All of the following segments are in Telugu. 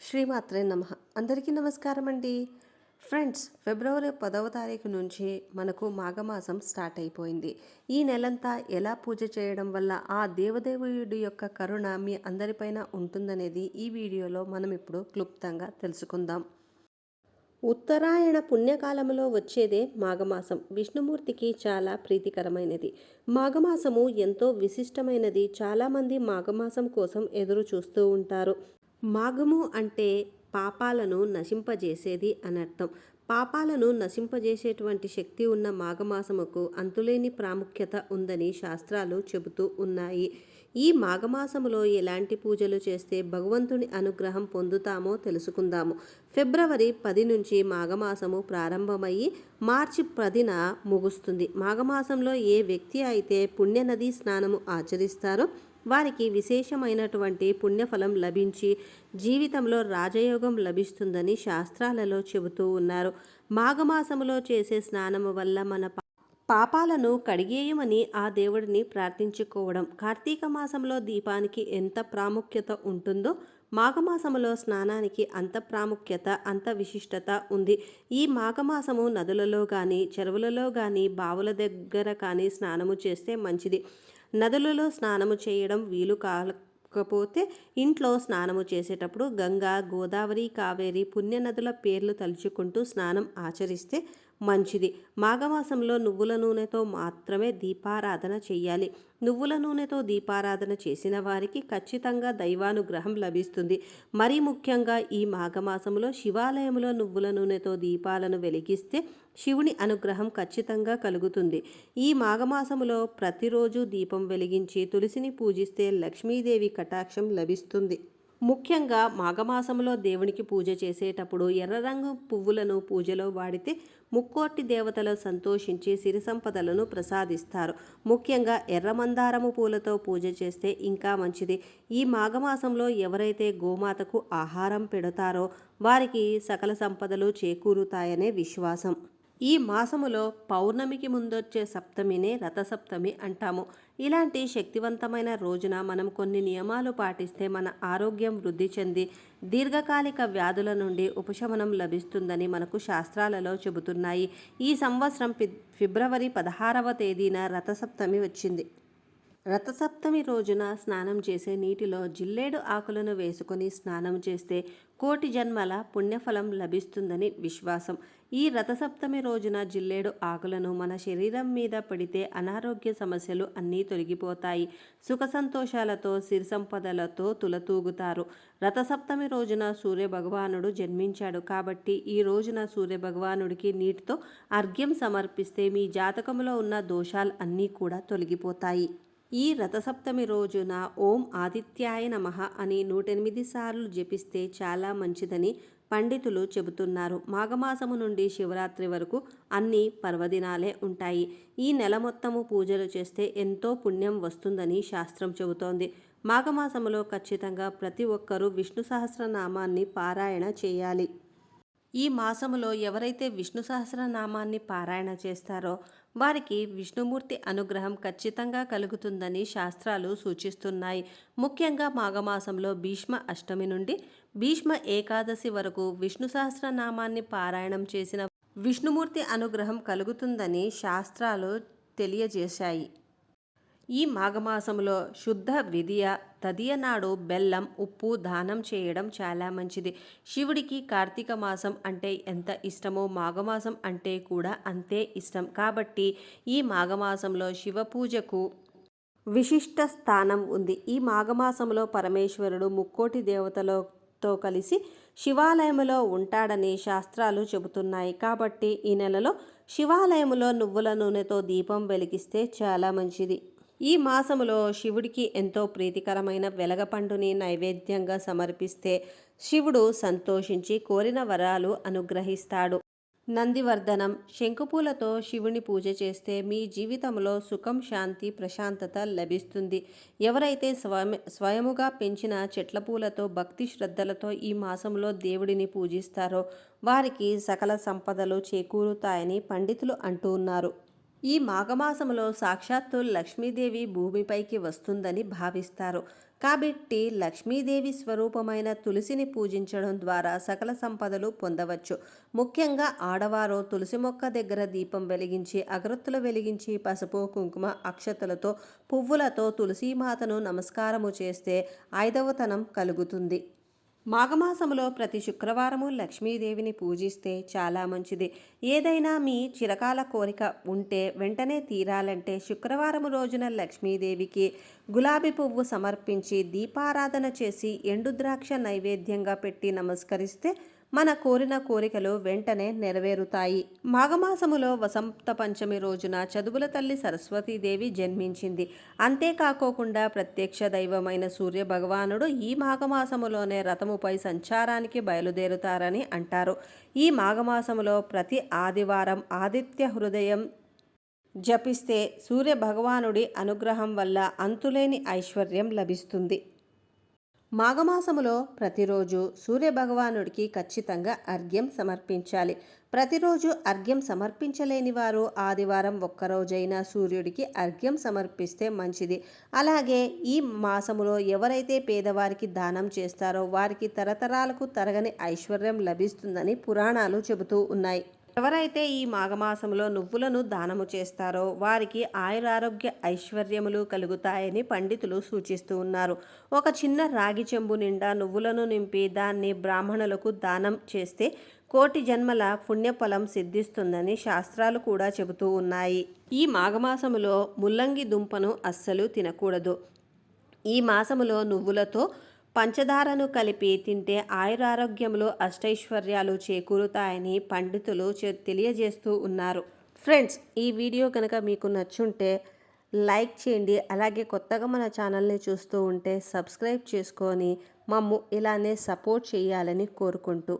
శ్రీమాత్రే నమ. అందరికీ నమస్కారం అండి ఫ్రెండ్స్ ఫిబ్రవరి పదవ తారీఖు నుంచి మనకు మాఘమాసం స్టార్ట్ అయిపోయింది. ఈ నెలంతా ఎలా పూజ చేయడం వల్ల ఆ దేవదేవుడి యొక్క కరుణ మీ అందరిపైన ఉంటుందనేది ఈ వీడియోలో మనం ఇప్పుడు క్లుప్తంగా తెలుసుకుందాం. ఉత్తరాయణ పుణ్యకాలంలో వచ్చేదే మాఘమాసం. విష్ణుమూర్తికి చాలా ప్రీతికరమైనది. మాఘమాసము ఎంతో విశిష్టమైనది. చాలామంది మాఘమాసం కోసం ఎదురు చూస్తూ ఉంటారు. మాఘము అంటే పాపాలను నశింపజేసేది అనర్థం. పాపాలను నశింపజేసేటువంటి శక్తి ఉన్న మాఘమాసముకు అంతులేని ప్రాముఖ్యత ఉందని శాస్త్రాలు చెబుతూ ఉన్నాయి. ఈ మాఘమాసములో ఎలాంటి పూజలు చేస్తే భగవంతుని అనుగ్రహం పొందుతామో తెలుసుకుందాము. ఫిబ్రవరి పది నుంచి మాఘమాసము ప్రారంభమయ్యి మార్చి పదిన ముగుస్తుంది. మాఘమాసంలో ఏ వ్యక్తి అయితే పుణ్యనది స్నానము ఆచరిస్తారో వారికి విశేషమైనటువంటి పుణ్యఫలం లభించి జీవితంలో రాజయోగం లభిస్తుందని శాస్త్రాలలో చెబుతూ ఉన్నారు. మాఘమాసములో చేసే స్నానము వల్ల మన పాపాలను కడిగేయమని ఆ దేవుడిని ప్రార్థించుకోవడం. కార్తీక మాసంలో దీపానికి ఎంత ప్రాముఖ్యత ఉంటుందో మాఘమాసములో స్నానానికి అంత ప్రాముఖ్యత అంత విశిష్టత ఉంది. ఈ మాఘమాసము నదులలో కానీ చెరువులలో కానీ బావుల దగ్గర కానీ స్నానము చేస్తే మంచిది. నదులలో స్నానము చేయడం వీలు కాకపోతే ఇంట్లో స్నానము చేసేటప్పుడు గంగా గోదావరి కావేరి పుణ్యనదుల పేర్లు తలుచుకుంటూ స్నానం ఆచరిస్తే మంచిది. మాఘమాసంలో నువ్వుల నూనెతో మాత్రమే దీపారాధన చేయాలి నువ్వుల నూనెతో దీపారాధన చేసిన వారికి ఖచ్చితంగా దైవానుగ్రహం లభిస్తుంది. మరీ ముఖ్యంగా ఈ మాఘమాసంలో శివాలయంలో నువ్వుల నూనెతో దీపాలను వెలిగిస్తే శివుని అనుగ్రహం ఖచ్చితంగా కలుగుతుంది. ఈ మాఘమాసములో ప్రతిరోజు దీపం వెలిగించి తులసిని పూజిస్తే లక్ష్మీదేవి కటాక్షం లభిస్తుంది. ముఖ్యంగా మాఘమాసంలో దేవునికి పూజ చేసేటప్పుడు ఎర్ర రంగు పువ్వులను పూజలో వాడితే ముక్కోటి దేవతలు సంతోషించి సిరి సంపదలను ప్రసాదిస్తారు. ముఖ్యంగా ఎర్ర మందారము పూలతో పూజ చేస్తే ఇంకా మంచిది. ఈ మాఘమాసంలో ఎవరైతే గోమాతకు ఆహారం పెడతారో వారికి సకల సంపదలు చేకూరుతాయనే విశ్వాసం. ఈ మాసములో పౌర్ణమికి ముందొచ్చే సప్తమినే రథసప్తమి అంటాము. ఇలాంటి శక్తివంతమైన రోజున మనం కొన్ని నియమాలు పాటిస్తే మన ఆరోగ్యం వృద్ధి చెంది దీర్ఘకాలిక వ్యాధుల నుండి ఉపశమనం లభిస్తుందని మనకు శాస్త్రాలలో చెబుతున్నాయి. ఈ సంవత్సరం ఫిబ్రవరి పదహారవ తేదీన రథసప్తమి వచ్చింది. రథసప్తమి రోజున స్నానం చేసే నీటిలో జిల్లేడు ఆకులను వేసుకొని స్నానం చేస్తే కోటి జన్మల పుణ్యఫలం లభిస్తుందని విశ్వాసం. ఈ రథసప్తమి రోజున జిల్లేడు ఆకులను మన శరీరం మీద పడితే అనారోగ్య సమస్యలు అన్నీ తొలగిపోతాయి. సుఖ సంతోషాలతో సిరి సంపదలతో తులతూగుతారు. రథసప్తమి రోజున సూర్య భగవానుడు జన్మించాడు కాబట్టి ఈ రోజున సూర్య భగవానుడికి నీటితో అర్ఘ్యం సమర్పిస్తే మీ జాతకంలో ఉన్న దోషాలు అన్నీ కూడా తొలగిపోతాయి. ఈ రథసప్తమి రోజున ఓం ఆదిత్యాయ నమః అని నూటెనిమిది సార్లు జపిస్తే చాలా మంచిదని పండితులు చెబుతున్నారు. మాఘమాసము నుండి శివరాత్రి వరకు అన్ని పర్వదినాలే ఉంటాయి. ఈ నెల మొత్తము పూజలు చేస్తే ఎంతో పుణ్యం వస్తుందని శాస్త్రం చెబుతోంది. మాఘమాసములో ఖచ్చితంగా ప్రతి ఒక్కరూ విష్ణు సహస్రనామాన్ని పారాయణ చేయాలి. ఈ మాసములో ఎవరైతే విష్ణు సహస్రనామాన్ని పారాయణ చేస్తారో వారికి విష్ణుమూర్తి అనుగ్రహం ఖచ్చితంగా కలుగుతుందని శాస్త్రాలు సూచిస్తున్నాయి. ముఖ్యంగా మాఘమాసంలో భీష్మ అష్టమి నుండి భీష్మ ఏకాదశి వరకు విష్ణు సహస్రనామాన్ని పారాయణం చేసిన విష్ణుమూర్తి అనుగ్రహం కలుగుతుందని శాస్త్రాలు తెలియజేశాయి. ఈ మాఘమాసంలో శుద్ధ విధియ తదియ నాడు బెల్లం ఉప్పు దానం చేయడం చాలా మంచిది. శివుడికి కార్తీక మాసం అంటే ఎంత ఇష్టమో మాఘమాసం అంటే కూడా అంతే ఇష్టం. కాబట్టి ఈ మాఘమాసంలో శివ పూజకు విశిష్ట స్థానం ఉంది. ఈ మాఘమాసంలో పరమేశ్వరుడు ముక్కోటి దేవతలతో కలిసి శివాలయంలో ఉంటాడని శాస్త్రాలు చెబుతున్నాయి. కాబట్టి ఈ నెలలో శివాలయంలో నువ్వుల నూనెతో దీపం వెలిగిస్తే చాలా మంచిది. ఈ మాసములో శివుడికి ఎంతో ప్రీతికరమైన వెలగపండుని నైవేద్యంగా సమర్పిస్తే శివుడు సంతోషించి కోరిన వరాలు అనుగ్రహిస్తాడు. నందివర్ధనం శంకుపూలతో శివుని పూజ చేస్తే మీ జీవితంలో సుఖం శాంతి ప్రశాంతత లభిస్తుంది. ఎవరైతే స్వయం స్వయముగా పెంచిన చెట్ల పూలతో భక్తి శ్రద్ధలతో ఈ మాసంలో దేవుడిని పూజిస్తారో వారికి సకల సంపదలు చేకూరుతాయని పండితులు అంటూ ఉన్నారు. ఈ మాఘమాసములో సాక్షాత్తు లక్ష్మీదేవి భూమిపైకి వస్తుందని భావిస్తారు. కాబట్టి లక్ష్మీదేవి స్వరూపమైన తులసిని పూజించడం ద్వారా సకల సంపదలు పొందవచ్చు. ముఖ్యంగా ఆడవారు తులసి మొక్క దగ్గర దీపం వెలిగించి అగరత్తులు వెలిగించి పసుపు కుంకుమ అక్షతలతో పువ్వులతో తులసీమాతను నమస్కారము చేస్తే ఐదవతనం కలుగుతుంది. మాఘమాసములో ప్రతి శుక్రవారము లక్ష్మీదేవిని పూజిస్తే చాలా మంచిది. ఏదైనా మీ చిరకాల కోరిక ఉంటే వెంటనే తీరాలంటే శుక్రవారం రోజున లక్ష్మీదేవికి గులాబీ పువ్వు సమర్పించి దీపారాధన చేసి ఎండుద్రాక్ష నైవేద్యంగా పెట్టి నమస్కరిస్తే మన కోరిన కోరికలు వెంటనే నెరవేరుతాయి. మాఘమాసములో వసంత పంచమి రోజున చదువుల తల్లి సరస్వతీదేవి జన్మించింది. అంతేకాకోకుండా ప్రత్యక్ష దైవమైన సూర్య భగవానుడు ఈ మాఘమాసములోనే రథముపై సంచారానికి బయలుదేరుతారని అంటారు. ఈ మాఘమాసములో ప్రతి ఆదివారం ఆదిత్య హృదయం జపిస్తే సూర్య భగవానుడి అనుగ్రహం వల్ల అంతులేని ఐశ్వర్యం లభిస్తుంది. మాఘమాసములో ప్రతిరోజు సూర్యభగవానుడికి ఖచ్చితంగా అర్ఘ్యం సమర్పించాలి. ప్రతిరోజు అర్ఘ్యం సమర్పించలేని వారు ఆదివారం ఒక్కరోజైనా సూర్యుడికి అర్ఘ్యం సమర్పిస్తే మంచిది. అలాగే ఈ మాసములో ఎవరైతే పేదవారికి దానం చేస్తారో వారికి తరతరాలకు తరగని ఐశ్వర్యం లభిస్తుందని పురాణాలు చెబుతూ ఉన్నాయి. ఎవరైతే ఈ మాఘమాసంలో నువ్వులను దానము చేస్తారో వారికి ఆయురారోగ్య ఐశ్వర్యములు కలుగుతాయని పండితులు సూచిస్తూ ఉన్నారు. ఒక చిన్న రాగి చెంబు నిండా నువ్వులను నింపి దాన్ని బ్రాహ్మణులకు దానం చేస్తే కోటి జన్మల పుణ్యఫలం సిద్ధిస్తుందని శాస్త్రాలు కూడా చెబుతూ ఉన్నాయి. ఈ మాఘమాసములో ముల్లంగి దుంపను అస్సలు తినకూడదు. ఈ మాసములో నువ్వులతో పంచదారను కలిపి తింటే ఆయురారోగ్యంలో అష్టైశ్వర్యాలు చేకూరుతాయని పండితులు చె- తెలియజేస్తూ ఉన్నారు. ఫ్రెండ్స్ ఈ వీడియో కనుక మీకు నచ్చుంటే లైక్ చేయండి. అలాగే కొత్తగా మన ఛానల్ని చూస్తూ ఉంటే సబ్స్క్రైబ్ చేసుకొని మమ్ము ఇలానే సపోర్ట్ చేయాలని కోరుకుంటూ.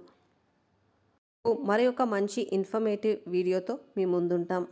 మరి ఒక మంచి ఇన్ఫర్మేటివ్ వీడియోతో మీ ముందుంటాం.